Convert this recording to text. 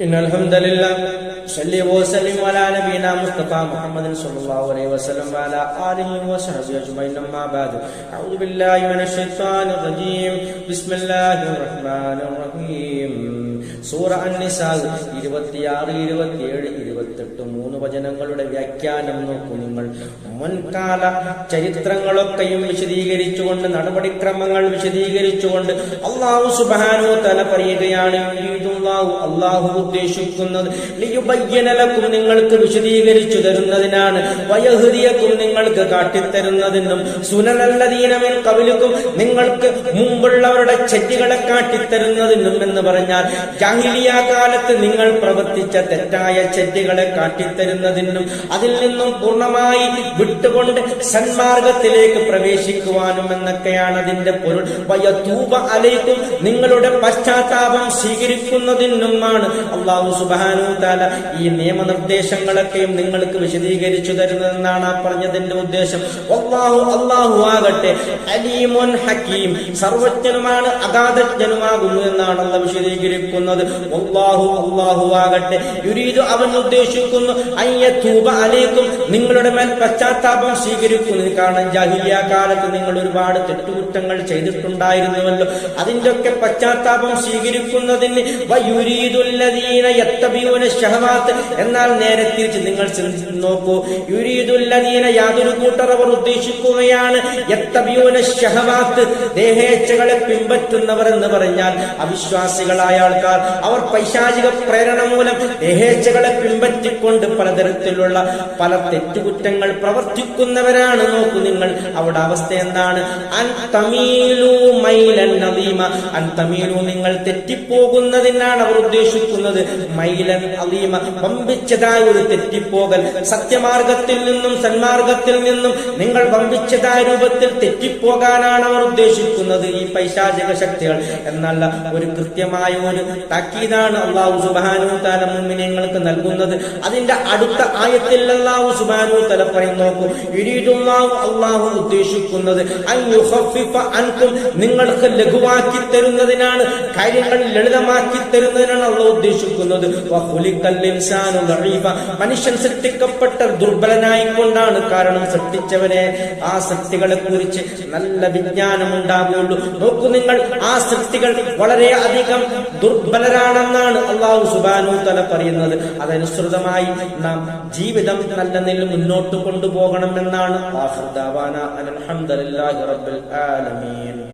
إن الحمد لله صلي وسلم على نبينا مصطفى محمد صلى الله عليه وسلم وعلى آله وصحبه أجمعين أما بعد أعوذ بالله من الشيطان الرجيم بسم الله الرحمن الرحيم സൂറ അന്നിസാ ഇരുപത്തിയാറ് ഇരുപത്തിയേഴ് ഇരുപത്തെട്ട് മൂന്ന് വചനങ്ങളുടെ വ്യാഖ്യാനം നോക്കൂ നിങ്ങൾ മുൻകാല ചരിത്രങ്ങളൊക്കെയും വിശദീകരിച്ചുകൊണ്ട് നടപടിക്രമങ്ങൾ വിശദീകരിച്ചുകൊണ്ട് അള്ളാഹു സുബാനോ തല പറയുകയാണ് യുരീദുല്ലാഹു അള്ളാഹു ഉദ്ദേശിക്കുന്നത്. ലിയുബയ്യനലക്കും നിങ്ങൾക്ക് വിശദീകരിച്ചു തരുന്നതിനാണ്. വയഹൃതിയക്കും നിങ്ങൾക്ക് കാട്ടിത്തരുന്നതിനും സുനനല്ലതീനമിൽ കവിലുക്കും നിങ്ങൾക്ക് മുമ്പുള്ളവരുടെ ചെറ്റികളെ കാട്ടിത്തരുന്നതിനും എന്ന് പറഞ്ഞാൽ ജാഹിലിയ കാലത്ത് നിങ്ങൾ പ്രവർത്തിച്ച തെറ്റായ ചെറ്റികളെ കാട്ടിത്തരുന്നതിനും അതിൽ നിന്നും പൂർണമായി വിട്ടുകൊണ്ട് സന്മാർഗത്തിലേക്ക് പ്രവേശിക്കുവാനും എന്നൊക്കെയാണ് അതിന്റെ പൊരുൾ. വയത്തൂപ അലൈക്കും നിങ്ങളുടെ പശ്ചാത്താപം സ്വീകരിക്കുന്നതിനുമാണ് അള്ളാഹു സുബാനു താല ഈ നിയമനിർദ്ദേശങ്ങളൊക്കെയും നിങ്ങൾക്ക് വിശദീകരിച്ചു തരുന്നതെന്നാണ് ആ പറഞ്ഞതിന്റെ ഉദ്ദേശം. അള്ളാഹു അള്ളാഹു ആകട്ടെ അലീമുൻ ഹക്കീം സർവജ്ഞനുമാണ് അഗാധജ്ഞനുമാകുന്നു എന്നാണ് അല്ല വിശദീകരിക്കുന്നത്. അള്ളാഹു അള്ളാഹു ആകട്ടെ യുരീദു അവൻ ഉദ്ദേശിക്കുന്നു അയ്യത്തൂബ അലേക്കും നിങ്ങളുടെ മേൽ പശ്ചാത്താപം സ്വീകരിക്കുന്നു. കാരണം ജാഹിലിയ കാലത്ത് നിങ്ങൾ ഒരുപാട് തെറ്റുകുറ്റങ്ങൾ ചെയ്തിട്ടുണ്ടായിരുന്നുവല്ലോ. അതിന്റെ ഒക്കെ പശ്ചാത്താപം സ്വീകരിക്കുന്നതിന് ഷഹവാത്ത് എന്നാൽ നേരെ തിരിച്ച് നിങ്ങൾ നോക്കൂ. യാതൊരു കൂട്ടർ അവർ ഉദ്ദേശിക്കുകയാണ് ഷഹവാത്ത് ദേഹേച്ഛകളെ പിൻപറ്റുന്നവർ എന്ന് പറഞ്ഞാൽ അവിശ്വാസികളായ ആൾക്കാർ അവർ പൈശാചിക പ്രേരണ മൂലം ദേഹേച്ഛകളെ പിൻപറ്റിക്കൊണ്ട് പലതരത്തിലുള്ള പല തെറ്റുകുറ്റങ്ങൾ പ്രവർത്തിക്കുന്നവരാണ്. നോക്കൂ നിങ്ങൾ അവിടെ അവസ്ഥ എന്താണ്? അൻ തമീലു മൈലൻ നദീമ. അൻ തമീലു നിങ്ങൾ തെറ്റിപ്പോകുന്നതിനാണ് അവർ ഉദ്ദേശിക്കുന്നത്. മൈലൻ അലീമ. വമ്പിച്ചതായ ഒരു തെറ്റിപ്പോകൽ. സത്യമാർഗത്തിൽ നിന്നും സന്മാർഗത്തിൽ നിന്നും നിങ്ങൾ വമ്പിച്ചതായ രൂപത്തിൽ തെറ്റിപ്പോകാനാണ് അവർ ഉദ്ദേശിക്കുന്നത് ഈ പൈശാചിക ശക്തികൾ. എന്നല്ല ഒരു കൃത്യമായ ഒരു താക്കീതാണ് അള്ളാഹു സുബാനു താല മുമ്മിനങ്ങൾക്ക് നൽകുന്നത്. അതിന്റെ അടുത്ത ആയത്തിൽ അള്ളാഹു സുബാനു തല പറയും നോക്കൂ യുരീദുല്ലാഹു അള്ളാഹു ഉദ്ദേശിക്കുന്നത് അൻകും നിങ്ങൾക്ക് ലഘുവാക്കി തരുന്നതിനാണ് കാര്യങ്ങൾ ലളിതമാക്കി തരുന്നതിനാണ് അള്ളാഹു ഉദ്ദേശിക്കുന്നത്. ദഈഫ. മനുഷ്യൻ സൃഷ്ടിക്കപ്പെട്ട ദുർബലനായിക്കൊണ്ടാണ് കാരണം സൃഷ്ടിച്ചവനെ ആ സൃഷ്ടികളെ കുറിച്ച് നല്ല വിജ്ഞാനം ഉണ്ടാവുകയുള്ളൂ നോക്കൂ നിങ്ങൾ ആ സൃഷ്ടികൾ വളരെ അധികം ദുർബലരാണെന്നാണ് അള്ളാഹു സുബാനു തല പറയുന്നത്. അതനുസൃതമായി നാം ജീവിതം നല്ല നിലയിൽ മുന്നോട്ട് കൊണ്ടുപോകണം എന്നാണ് ആഹ്ദാവാന അലഹമുല്ലാഹി റബ്ബിൽ ആലമീൻ.